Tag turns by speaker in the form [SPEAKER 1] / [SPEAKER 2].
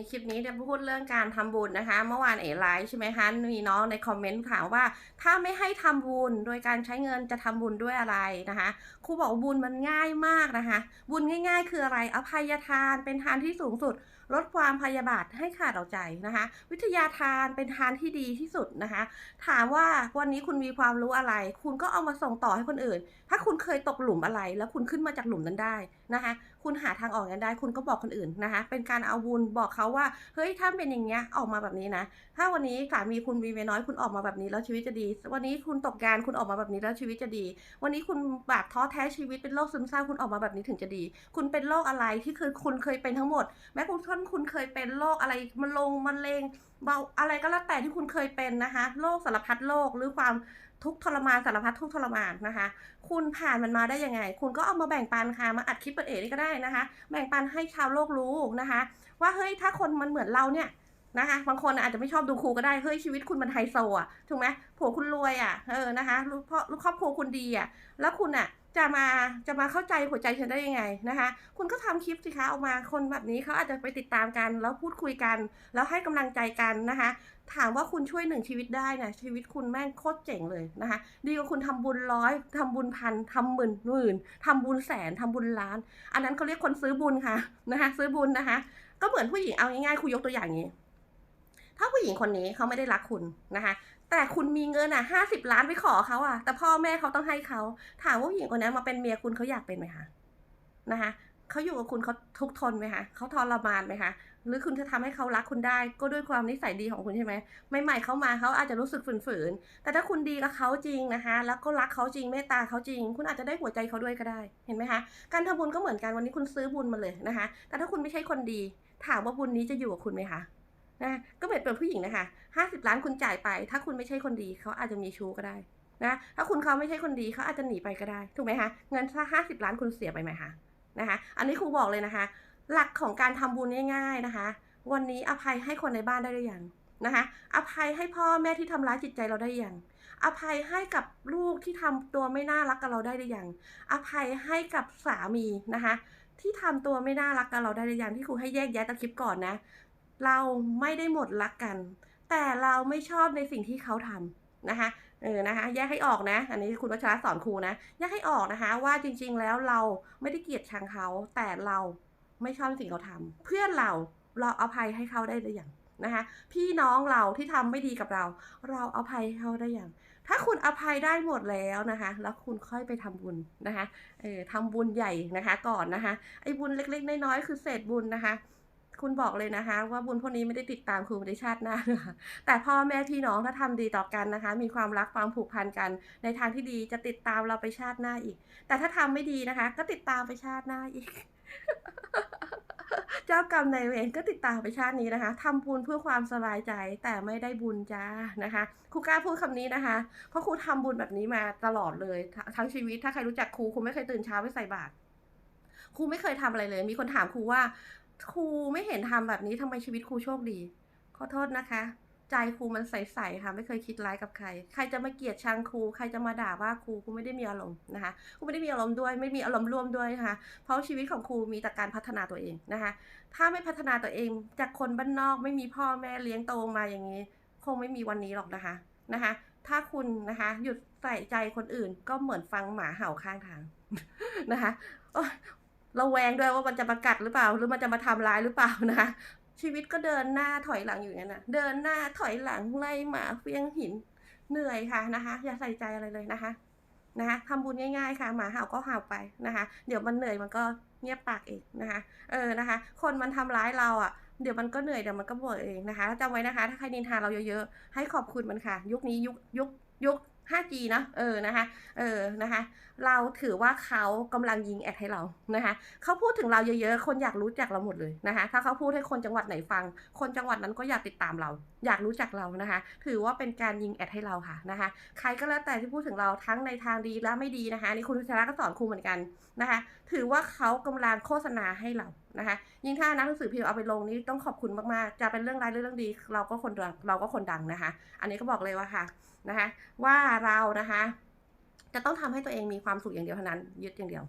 [SPEAKER 1] นี้คลิปนี้จะพูดเรื่องการทำบุญนะคะ เมื่อวานเอ๋ไลฟ์ใช่ไหมคะมีน้องในคอมเมนต์ถามว่า ถ้าไม่ให้ทำบุญโดยการใช้เงินจะทำบุญด้วยอะไรนะคะครูบอกบุญมันง่ายมากนะคะ บุญง่าย ๆ คืออะไรอภัยทานเป็นทานที่สูงสุด ลดความพยาบาทให้ขาดเอาใจนะคะ วิทยาทานเป็นทานที่ดีที่สุดนะคะ ถามว่าวันนี้คุณมีความรู้อะไร คุณก็เอามาส่งต่อให้คนอื่น ถ้าคุณเคยตกหลุมอะไร แล้วคุณขึ้นมาจากหลุมนั้นได้นะคะคุณหาทางออกกันได้ คุณก็บอกคนอื่นนะคะ เป็นการเอาบุญบอกเขาว่า เฮ้ย ถ้าเป็นอย่างเงี้ย ออกมาแบบนี้นะ ถ้าวันนี้สามีคุณมีเมียน้อย คุณออกมาแบบนี้แล้วชีวิตจะดี วันนี้คุณตกงาน คุณออกมาแบบนี้แล้วชีวิตจะดี วันนี้คุณแบบท้อแท้ชีวิตเป็นโรคซึมเศร้า คุณออกมาแบบนี้ถึงจะดี คุณเป็นโรคอะไรที่เคยคุณเคยเป็นทั้งหมด แม้คุณท่านคุณเคยเป็นโรคอะไรมะลงมะเร็งเบาอะไรก็แล้วแต่ที่คุณเคยเป็นนะคะ โรคสารพัดโรคหรือความ ทุกทรมานสารพัดทุกทรมานนะคะ คุณผ่านมันมาได้ยังไง คุณก็เอามาแบ่งปันค่ะ มาอัดคลิปเปิดเอ๋นี่ก็ได้นะคะ แบ่งปันให้ชาวโลกรู้นะคะ ว่าเฮ้ยถ้าคนมันเหมือนเราเนี่ยนะคะ บางคนอาจจะไม่ชอบดูครูก็ได้ เฮ้ยชีวิตคุณมันไฮโซอะ ถูกไหมผัวคุณรวยอะ เออนะคะ ลูกพ่อลูกครอบครัวคุณดีอะ แล้วคุณอะ จะมาจะมาเข้าใจหัวใจฉันได้ยังไงนะคะ คุณก็ทำคลิปสิคะออกมาคนแบบนี้เขาอาจจะไปติดตามกัน แล้วพูดคุยกัน แล้วให้กำลังใจกันนะคะ ถามว่าคุณช่วยหนึ่งชีวิตได้นะชีวิตคุณแม่งโคตรเจ๋งเลยนะคะ ดีกว่าคุณทำบุญร้อยทำบุญพันทำหมื่นหมื่นทำบุญแสนทำบุญล้าน อันนั้นเขาเรียกคนซื้อบุญค่ะนะคะ ซื้อบุญนะคะ ก็เหมือนผู้หญิงเอาง่ายๆคุยยกตัวอย่างนี้ ถ้าผู้หญิงคนนี้เขาไม่ได้รักคุณนะคะ แต่คุณมีเงินอะห้าสิบล้านไปขอเขาอะ แต่พ่อแม่เขาต้องให้เขา ถามว่าผู้หญิงคนนี้มาเป็นเมียคุณเขาอยากเป็นไหมคะ นะคะเขาอยู่กับคุณเขาทุกทนไหมคะเขาทรมานไหมคะหรือคุณจะทำให้เขารักคุณได้ ก็ด้วยความนิสัยดีของคุณใช่ไหมใหม่ๆเขามาเขาอาจจะรู้สึกฝืนๆแต่ถ้าคุณดีกับเขาจริงนะคะ แล้วก็รักเขาจริงเมตตาเขาจริง คุณอาจจะได้หัวใจเขาด้วยก็ได้เห็นไหมคะการทำบุญก็เหมือนกันวันนี้คุณซื้อบุญมาเลยนะคะ แต่ถ้าคุณไม่ใช่คนดี ถามว่าบุญนี้จะอยู่กับคุณไหมคะ นะก็เหมือนเป็นผู้หญิงนะคะห้าสิบล้านคุณจ่ายไป ถ้าคุณไม่ใช่คนดีเขาอาจจะมีชู้ก็ได้นะถ้าคุณเขาไม่ใช่คนดีเขาอาจจะหนีไปก็ได้ ถูกไหมคะเงินถ้าห้าสิบล้านคุณเสียไปไหมคะนะคะ อันนี้ครูบอกเลยนะคะ หลักของการทำบุญง่าย ๆนะคะ วันนี้อภัยให้คนในบ้านได้หรือยังนะคะ อภัยให้พ่อแม่ที่ทำร้ายจิตใจเราได้หรือยังอภัยให้กับลูกที่ทำตัวไม่น่ารักกับเราได้หรือยังอภัยให้กับสามีนะคะ ที่ทำตัวไม่น่ารักกับเราได้หรือยังที่ครูให้แยกแยะตะคลิปก่อนนะ เราไม่ได้หมดรักกัน แต่เราไม่ชอบในสิ่งที่เขาทำนะคะเออนะคะแยกให้ออกนะ อันนี้คุณวัชระสอนครูนะแยกให้ออกนะคะ ว่าจริง ๆ แล้วเราไม่ได้เกลียดชังเขา แต่เราไม่ชอบสิ่งเขาทำเพื่อนเราเราเอภัยให้เขาได้หรือยังนะคะพี่น้องเราที่ทำไม่ดีกับเรา เราเอภัยให้เขาได้อยังถ้าคุณอภัยได้หมดแล้วนะคะ แล้วคุณค่อยไปทำบุญนะคะเออทำบุญใหญ่นะคะก่อนนะคะไอ้บุญเล็กๆน้อยๆคือเศษบุญนะคะ คุณบอกเลยนะคะ ว่าบุญพวกนี้ไม่ได้ติดตามครูในชาติหน้านะคะแต่พ่อแม่พี่น้องถ้าทำดีต่อกันนะคะ มีความรักความผูกพันกัน ในทางที่ดีจะติดตามเราไปชาติหน้าอีก แต่ถ้าทำไม่ดีนะคะ ก็ติดตามไปชาติหน้าอีก เจ้ากรรมนายเวรก็ติดตามไปชาตินี้นะคะทำบุญเพื่อความสบายใจแต่ไม่ได้บุญจ้านะคะครูกล้าพูดคำนี้นะคะ เพราะครูทำบุญแบบนี้มาตลอดเลยททั้งชีวิตถ้าใครรู้จักครูครูไม่เคยตื่นเช้าไปใส่บาตรครูไม่เคยทำอะไรเลย มีคนถามครูว่า ครูไม่เห็นทำแบบนี้ทำไมชีวิตครูโชคดี ขอโทษนะคะ ใจครูมันใสๆค่ะไม่เคยคิดร้ายกับใคร ใครจะมาเกลียดชังครูใครจะมาด่าว่าครูครูไม่ได้มีอารมณ์นะคะครูไม่ได้มีอารมณ์ด้วย ไม่มีอารมณ์ร่วมด้วยนะคะเพราะชีวิตของครูมีแต่การพัฒนาตัวเองนะคะ ถ้าไม่พัฒนาตัวเองจากคนบ้านนอกไม่มีพ่อแม่เลี้ยงโตมาอย่างนี้ คงไม่มีวันนี้หรอกนะคะนะคะ ถ้าคุณนะคะหยุดใส่ใจคนอื่นก็เหมือนฟังหมาเห่าข้างทางนะคะ ระแวงด้วยว่ามันจะมากัดหรือเปล่า หรือมันจะมาทำร้ายหรือเปล่านะคะชีวิตก็เดินหน้าถอยหลังอยู่อย่างนั้นนะเดินหน้าถอยหลังไล่หมาเฟี้ยงหินเหนื่อยค่ะนะคะ อย่าใส่ใจอะไรเลยนะคะนะคะทำบุญง่ายๆค่ะ หมาเห่าก็เห่าไปนะคะ เดี๋ยวมันเหนื่อยมันก็เงียบปากเองนะคะ เออนะคะ คนมันทำร้ายเราอะเดี๋ยวมันก็เหนื่อยเดี๋ยวมันก็บ่นเองนะคะจำไว้นะคะ ถ้าใครนินทาเราเยอะๆให้ขอบคุณมันค่ะ ยุคนี้ยุคยุคยุค 5G นะเออนะคะเออนะคะเราถือว่าเขากำลังยิงแอดให้เรานะคะเขาพูดถึงเราเยอะๆ คนอยากรู้จักเราหมดเลยนะคะถ้าเขาพูดให้คนจังหวัดไหนฟัง คนจังหวัดนั้นก็อยากติดตามเรา อยากรู้จักเรานะคะ ถือว่าเป็นการยิงแอดให้เราค่ะนะคะใครก็แล้วแต่ที่พูดถึงเราทั้งในทางดีและไม่ดีนะคะนี่คุณชระก็สอนครูเหมือนกันนะคะถือว่าเขากำลังโฆษณาให้เรานะคะ ยิ่งถ้านักหนังสือพิมพ์เอาไปลงนี้ต้องขอบคุณมากๆ จะเป็นเรื่องร้ายหรือเรื่องดี เราก็คนดังเราก็คนดังนะคะ อันนี้ก็บอกเลยว่าค่ะนะคะ ว่าเรานะคะ จะต้องทำให้ตัวเองมีความสุขอย่างเดียวเท่านั้นยึดอย่างเดียว